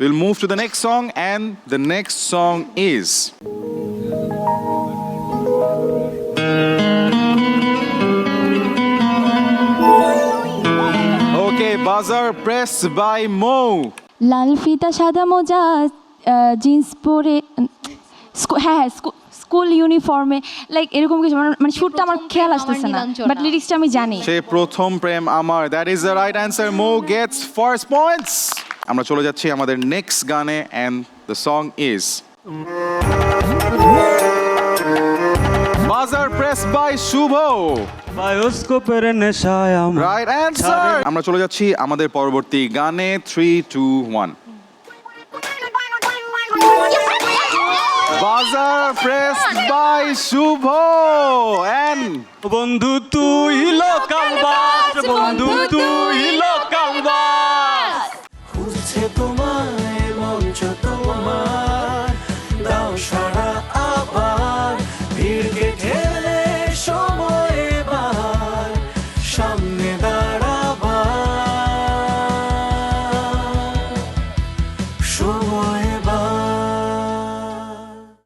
We'll move to the next song, and the next song is. Okay, buzzer press by Mo. লাল ফিতা সাদা মোজা jeans পরে হ্যাঁ হ্যাঁ স্কুল ইউনিফর্মে লাইক এরকম কিছু মানে- মানে সুরটা আমার খেয়াল আসতেছে না। বাট লিরিক্সটা আমি জানি সে প্রথম প্রেম আমার that is the right answer Mo gets first points আমরা চলে যাচ্ছি আমাদের নেক্সট গানে and the song is buzzer press by Shubho বায়োস্কোপের নেশায় রাইট অ্যান্সার আমরা চলে যাচ্ছি আমাদের পরবর্তী গানে three two one buzzer press by Shubho and বন্ধু তুই লোকাল বাস বন্ধু তুই খুঁজছে তোমায় মঞ্চ তোমার। দাও সারা আবার ভিড়কে ঠেলে সময় বার সামনে